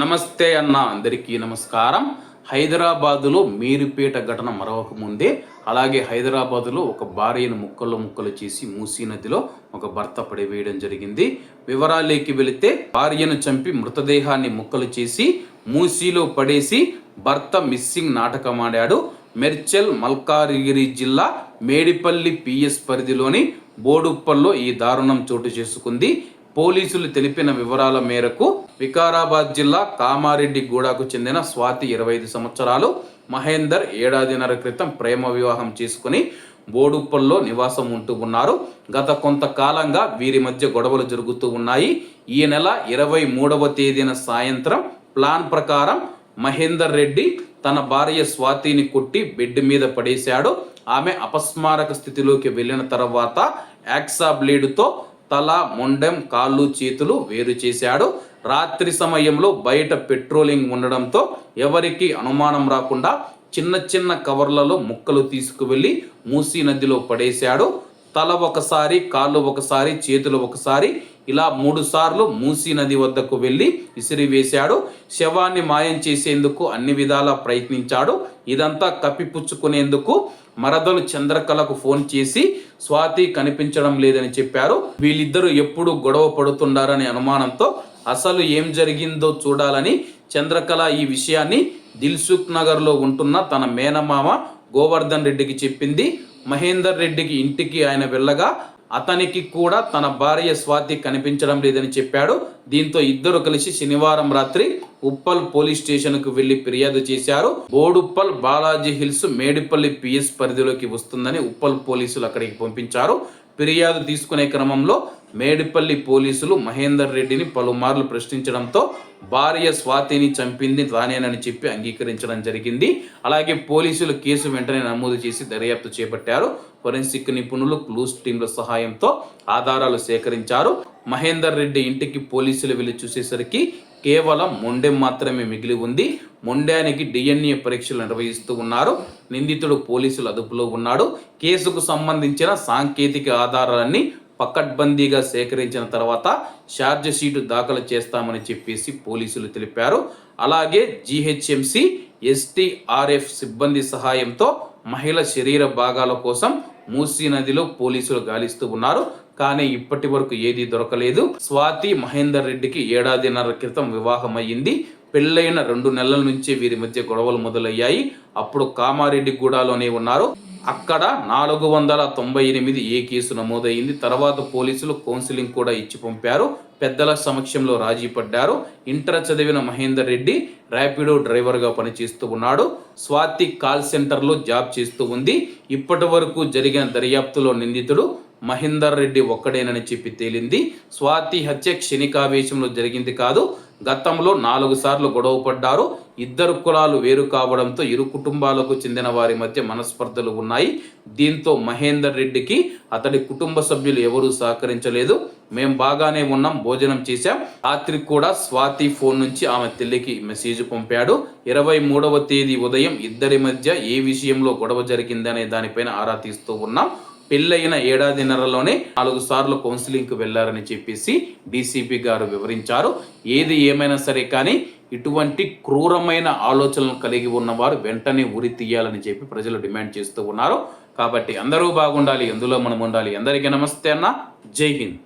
నమస్తే అన్న అందరికీ నమస్కారం. హైదరాబాదులో మీరుపేట ఘటన మరొక ముందే అలాగే హైదరాబాదులో ఒక భార్యను ముక్కలు ముక్కలు చేసి మూసీ నదిలో ఒక భర్త పడివేయడం జరిగింది. వివరాలేకి వెళితే భార్యను చంపి మృతదేహాన్ని ముక్కలు చేసి మూసీలో పడేసి భర్త మిస్సింగ్ నాటకమాడాడు మెర్చెల్ మల్కారిగిరి జిల్లా మేడిపల్లి పిఎస్ పరిధిలోని బోడుప్పల్లో ఈ దారుణం చోటు చేసుకుంది. పోలీసులు తెలిపిన వివరాల మేరకు వికారాబాద్ జిల్లా కామారెడ్డి గూడకు చెందిన స్వాతి ఇరవై ఐదు సంవత్సరాలు మహేందర్ ఏడాదిన్నర క్రితం ప్రేమ వివాహం చేసుకుని బోడుప్పల్లో నివాసం ఉంటూ ఉన్నారు. గత కొంతకాలంగా వీరి మధ్య గొడవలు జరుగుతూ ఉన్నాయి. ఈ నెల ఇరవై మూడవ తేదీన సాయంత్రం ప్లాన్ ప్రకారం మహేందర్ రెడ్డి తన భార్య స్వాతిని కొట్టి బెడ్ మీద పడేశాడు. ఆమె అపస్మారక స్థితిలోకి వెళ్ళిన తర్వాత యాక్సా బ్లేడుతో తల మొండెం కాళ్ళు చేతులు వేరు చేశాడు. రాత్రి సమయంలో బయట పెట్రోలింగ్ ఉండడంతో ఎవరికి అనుమానం రాకుండా చిన్న చిన్న కవర్లలో ముక్కలు తీసుకువెళ్ళి మూసీ నదిలో పడేశాడు. తల ఒకసారి కాళ్ళు ఒకసారి చేతులు ఒకసారి ఇలా మూడు సార్లు మూసీ నది వద్దకు వెళ్ళి విసిరివేశాడు. శవాన్ని మాయం చేసేందుకు అన్ని విధాలా ప్రయత్నించాడు. ఇదంతా కప్పిపుచ్చుకునేందుకు మరదలు చంద్రకళకు ఫోన్ చేసి స్వాతి కనిపించడం లేదని చెప్పారు. వీళ్ళిద్దరూ ఎప్పుడు గొడవ పడుతుండారనే అనుమానంతో అసలు ఏం జరిగిందో చూడాలని చంద్రకళ ఈ విషయాన్ని దిల్సుఖ్ నగర్లో ఉంటున్న తన మేనమామ గోవర్ధన్ రెడ్డికి చెప్పింది. మహేందర్ రెడ్డికి ఇంటికి ఆయన వెళ్ళగా అతనికి కూడా తన భార్య స్వాతి కనిపించడం లేదని చెప్పాడు. దీంతో ఇద్దరు కలిసి శనివారం రాత్రి ఉప్పల్ పోలీస్ స్టేషన్కు వెళ్ళి ఫిర్యాదు చేశారు. బోడుప్పల్ బాలాజీ హిల్స్ మేడిపల్లి పిఎస్ పరిధిలోకి వస్తుందని ఉప్పల్ పోలీసులు అక్కడికి పంపించారు. ఫిర్యాదు తీసుకునే క్రమంలో మేడిపల్లి పోలీసులు మహేందర్ రెడ్డిని పలుమార్లు ప్రశ్నించడంతో భార్య స్వాతిని చంపింది తానేనని చెప్పి అంగీకరించడం జరిగింది. అలాగే పోలీసులు కేసు వెంటనే నమోదు చేసి దర్యాప్తు చేపట్టారు. ఫొరెన్సిక్ నిపుణులు క్లూస్ టీంల సహాయంతో ఆధారాలు సేకరించారు. మహేందర్ రెడ్డి ఇంటికి పోలీసులు వెళ్ళి చూసేసరికి కేవలం మొండెం మాత్రమే మిగిలి ఉంది. మొండానికి డిఎన్ఏ పరీక్షలు నిర్వహిస్తూ ఉన్నారు. నిందితుడు పోలీసుల అదుపులో ఉన్నాడు. కేసుకు సంబంధించిన సాంకేతిక ఆధారాలన్నీ పకడ్బందీగా సేకరించిన తర్వాత ఛార్జ్ షీటు దాఖలు చేస్తామని చెప్పేసి పోలీసులు తెలిపారు. అలాగే జీహెచ్ఎంసీ ఎస్టీఆర్ఎఫ్ సిబ్బంది సహాయంతో మహిళ శరీర భాగాల కోసం మూసీ నదిలో పోలీసులు గాలిస్తూ ఉన్నారు. కానీ ఇప్పటి వరకు ఏదీ దొరకలేదు. స్వాతి మహేందర్ రెడ్డికి ఏడాదిన్నర క్రితం వివాహం అయ్యింది పెళ్ళైన రెండు నెలల నుంచి వీరి మధ్య గొడవలు మొదలయ్యాయి. అప్పుడు కామారెడ్డి గూడాలోనే ఉన్నారు. అక్కడ నాలుగు వందల తొంభై ఎనిమిది ఏ కేసు నమోదైంది తర్వాత పోలీసులు కౌన్సిలింగ్ కూడా ఇచ్చి పంపారు. పెద్దల సమక్షంలో రాజీ పడ్డారు. ఇంటర్ చదివిన మహేందర్ రెడ్డి ర్యాపిడో డ్రైవర్గా పనిచేస్తూ ఉన్నాడు. స్వాతి కాల్ సెంటర్లో జాబ్ చేస్తూ ఉంది. ఇప్పటి వరకు జరిగిన దర్యాప్తులో నిందితుడు. మహేందర్ రెడ్డి ఒక్కడేనని చెప్పి తేలింది. స్వాతి హత్య క్షణికావేశంలో జరిగింది కాదు గతంలో నాలుగు సార్లు గొడవ పడ్డారు. ఇద్దరు కులాలు వేరు కావడంతో ఇరు కుటుంబాలకు చెందిన వారి మధ్య మనస్పర్ధలు ఉన్నాయి. దీంతో మహేందర్ రెడ్డికి అతడి కుటుంబ సభ్యులు ఎవరూ సహకరించలేదు. మేం బాగానే ఉన్నాం భోజనం చేశాం. రాత్రి కూడా స్వాతి ఫోన్ నుంచి ఆమె తల్లికి మెసేజ్ పంపాడు. ఇరవై మూడవ తేదీ ఉదయం ఇద్దరి మధ్య ఏ విషయంలో గొడవ జరిగిందనే దానిపైన ఆరా తీస్తూ ఉన్నాం. పెళ్ళైన ఏడాదిన్నరలోనే నాలుగు సార్లు కౌన్సిలింగ్కి వెళ్ళారని చెప్పేసి డీసీపీ గారు వివరించారు. ఏది ఏమైనా సరే కానీ ఇటువంటి క్రూరమైన ఆలోచనలు కలిగి ఉన్నవారు వెంటనే ఉరి తీయాలని చెప్పి ప్రజలు డిమాండ్ చేస్తూ ఉన్నారు. కాబట్టి అందరూ బాగుండాలి ఎందులో మనం ఉండాలి? అందరికీ నమస్తే అన్న. జై హింద్.